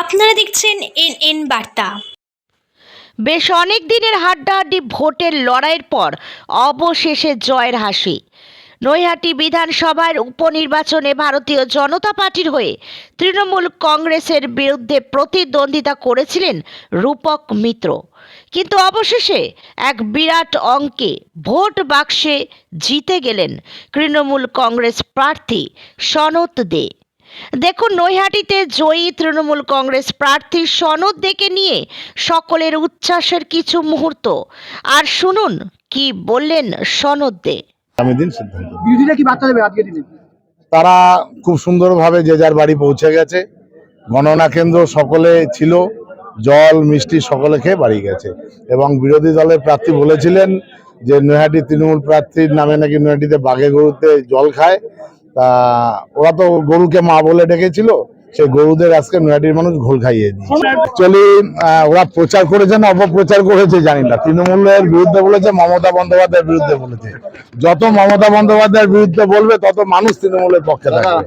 আপনারা দেখছেন N N বার্তা। বেশ অনেক দিনের হাড্ডাহাড্ডি ভোটের লড়াইয়ের পর অবশেষে জয়ের হাসি। নৈহাটি বিধানসভার উপনির্বাচনে ভারতীয় জনতা পার্টির হয়ে তৃণমূল কংগ্রেসের বিরুদ্ধে প্রতিদ্বন্দ্বিতা করেছিলেন রূপক মিত্র। কিন্তু অবশেষে এক বিরাট অঙ্কে ভোট বাক্সে জিতে গেলেন তৃণমূল কংগ্রেস প্রার্থী সনত দে। দেখুন নৈহাটিতে জয়ী তৃণমূল কংগ্রেস প্রার্থী সনদ দেখে নিয়ে সকলের উচ্ছ্বাসের কিছু মুহূর্ত। আর শুনুন কি বললেন সনদ দে। আগামী দিন সিদ্ধান্ত। বিরোধীরা কি বার্তা দেবে আজকে দিনে? তারা খুব সুন্দরভাবে যে যার বাড়ি পৌঁছে গেছে। গণনা কেন্দ্র সকলে ছিল জল মিষ্টি সকলে খেয়ে বাড়ি গেছে। এবং বিরোধী দলের প্রার্থী বলেছিলেন যে নৈহাটি তৃণমূল প্রার্থীর নামে নাকি নৈহাটিতে বাঘে গরুতে জল খায়। তা ওরা তো গরুকে মা বলে ডেকেছিল, সেই গরুদের আজকে নয়াডির মানুষ ঘোল খাইয়ে দিয়েছে। অ্যাকচুয়ালি ওরা প্রচার করেছে না অপপ্রচার করেছে জানি না। তৃণমূলের বিরুদ্ধে বলেছে, মমতা বন্দ্যোপাধ্যায়ের বিরুদ্ধে বলেছে। যত মমতা বন্দ্যোপাধ্যায়ের বিরুদ্ধে বলবে, তত মানুষ তৃণমূলের পক্ষে থাকবে।